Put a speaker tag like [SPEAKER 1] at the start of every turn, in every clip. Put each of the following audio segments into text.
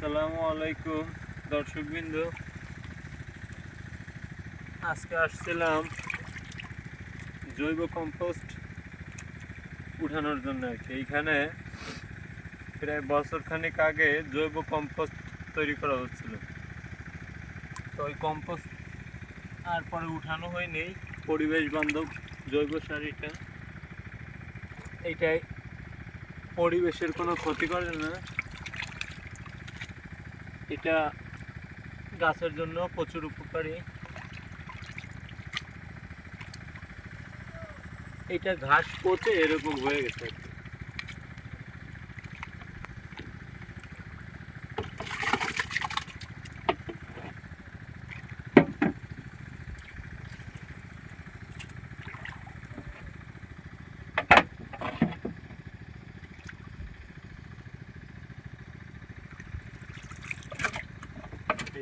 [SPEAKER 1] আসসালামু আলাইকুম, দর্শকবৃন্দ। আজকে আসছিলাম জৈব কম্পোস্ট উঠানোর জন্য আর কি। এইখানে প্রায় বছর খানেক আগে জৈব কম্পোস্ট তৈরি করা হচ্ছিল। তো ওই কম্পোস্ট আর পরে উঠানো হয়নি। পরিবেশ বান্ধব জৈব সার এটা। এইটাই পরিবেশের কোনো ক্ষতি করে না। এটা গাছের জন্য প্রচুর উপকারী। এটা ঘাস পচে এরকম হয়ে গেছে।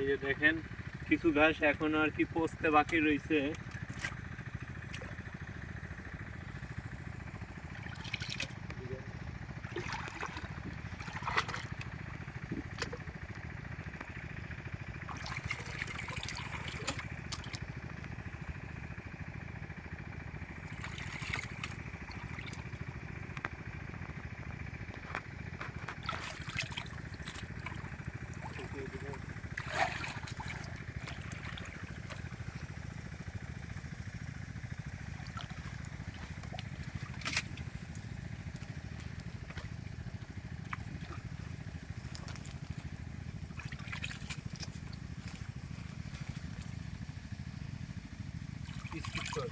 [SPEAKER 1] যে দেখেন কিছু ঘাস এখনও আর কি পচতে বাকি রয়েছে স্কিপ কর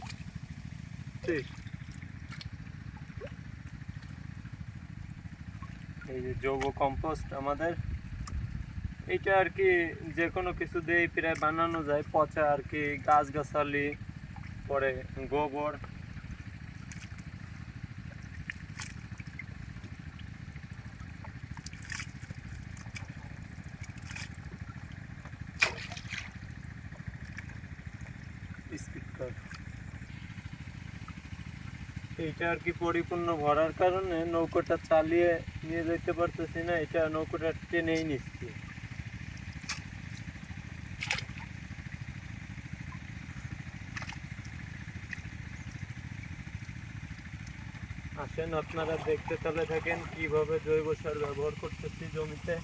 [SPEAKER 1] এই যে জৈব কম্পোস্ট আমাদের এটা আর কি যে কোনো কিছু দিয়ে প্রায় বানানো যায়। পচা আর কি গাছগাছালি, পরে গোবর। এইটা আর কি পরিপূর্ণ ভরার কারণে নৌকোটা চালিয়ে নিয়ে যেতে পারতেছি না, এটা নৌকোটা টেনেই নিচ্ছি। আসেন, আপনারা দেখতে চলে থাকেন কীভাবে জৈব সার ব্যবহার করতেছি জমিতে।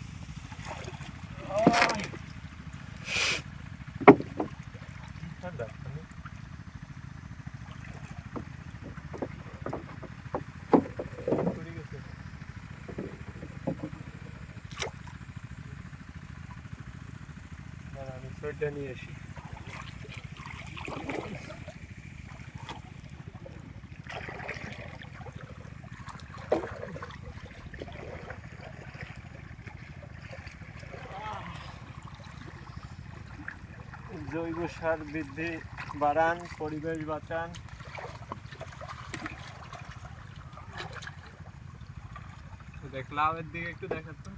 [SPEAKER 1] দাঁড়া, সোয়েটার নিয়ে আসি। জৈব সার বৃদ্ধি বাড়ান পরিবেশ বাঁচান। দেখ লাউয়ের দিকে একটু দেখাতো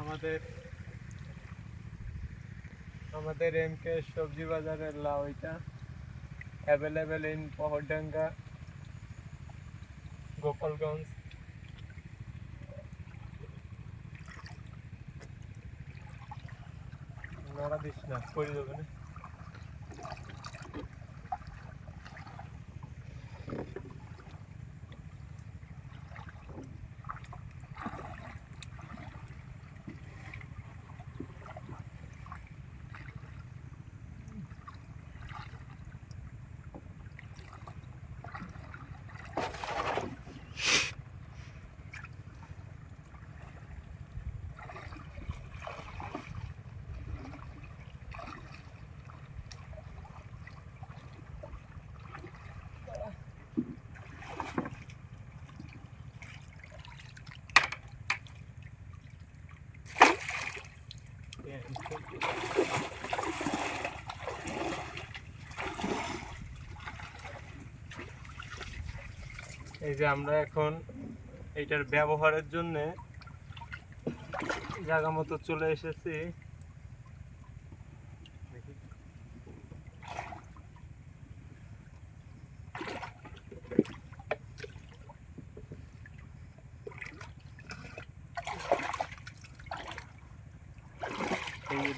[SPEAKER 1] আমাদের আমাদের এম কে সবজি বাজারের লাউ এটা। Available in Pahardanga, Gopalganj. নাড়া দিস না করে দেবে না। এই যে আমরা এখন এইটার ব্যবহারের জন্য জায়গা মতো চলে এসেছি দেখি।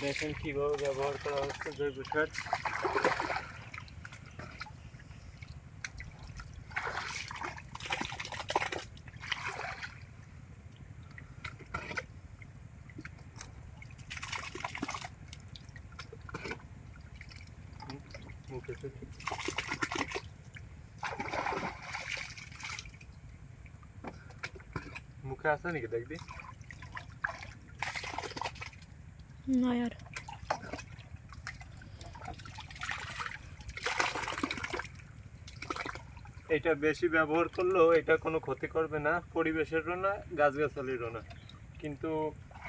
[SPEAKER 1] দেখেন কীভাবে ব্যবহার করা হচ্ছে জৈব সার মুখে আছে নাকি দেখবি?
[SPEAKER 2] না
[SPEAKER 1] এটা বেশি ব্যবহার করলেও এটা কোনো ক্ষতি করবে না পরিবেশেরও না গাছগাছালিরও না। কিন্তু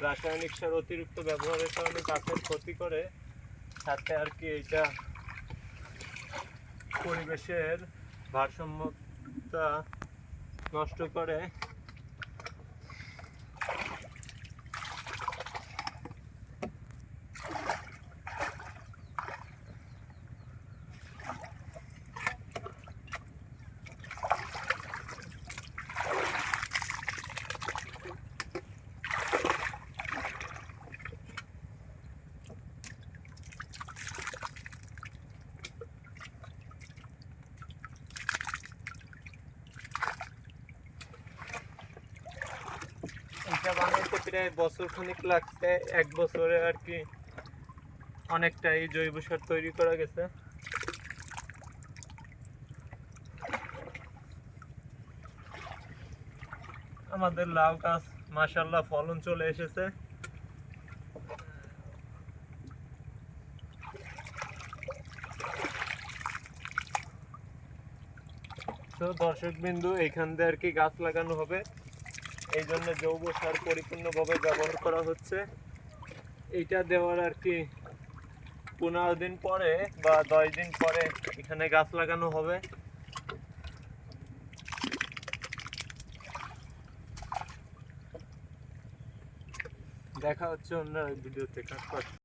[SPEAKER 1] রাসায়নিক সার অতিরিক্ত ব্যবহারের কারণে গাছের ক্ষতি করে সাথে আর কি এটা পরিবেশের ভারসাম্যতা নষ্ট করে এটা বানাইতে প্রায় বছর খানিক লাগছে, এক বছরে আর কি অনেকটাই জৈব সার তৈরি করা গেছে। আমাদের লাউ গাছ মাশাল্লাহ ফলন চলে এসেছে। তো দর্শক বিন্দু এখান দিয়ে আর কি গাছ লাগানো হবে। এই জন্য জৈব সার পরিপূর্ণভাবে ব্যবহার করা হচ্ছে। এইটা দেওয়ার আর কি পনেরো দিন পরে বা দশ দিন পরে এখানে গাছ লাগানো হবে। দেখা হচ্ছে অন্য ভিডিওতে। কাজ